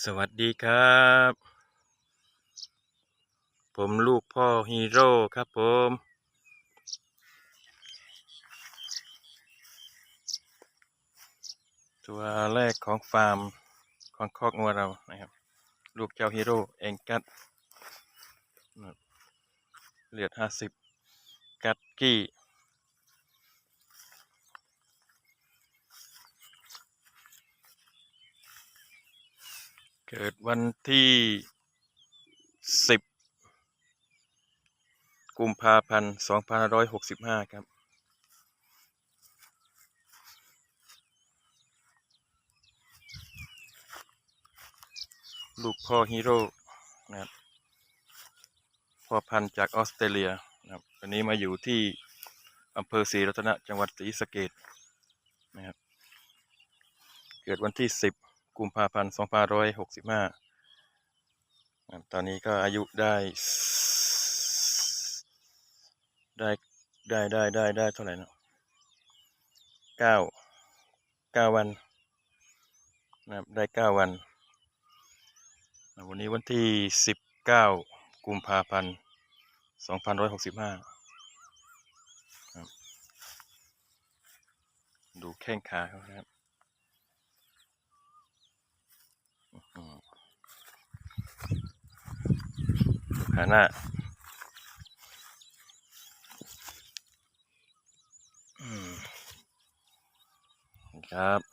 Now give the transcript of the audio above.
สวัสดีครับ ผมลูกพ่อฮีโร่ครับผม ตัวแรกของฟาร์มของคอกงัวเรานะครับ ลูกเจ้าฮีโร่เองกัดเลือดห้าสิบกัดกี้ เกิดวันที่สิบกุมภาพันธ์สองพันร้อยหกสิบห้าครับ ลูกพ่อฮีโร่นะครับพ่อพันธ์จากออสเตรเลียนะครับวันนี้มาอยู่ที่อำเภอศรีรัตนะจังหวัดศรีสะเกดนะครับ เกิดวันที่สิบ กุมภาพันธ์สองพันร้อยหกสิบห้าตอนนี้ก็อายุได้ ได้ได้ได้ได้ได้เท่าไหร่เนาะเก้าเก้าวันนะครับได้เก้าวัน วันนี้วันที่สิบเก้ากุมภาพันธ์สองพันร้อยหกสิบห้าดูแข้งขาเขาครับอื้อหือ ดูขาหน้าครับ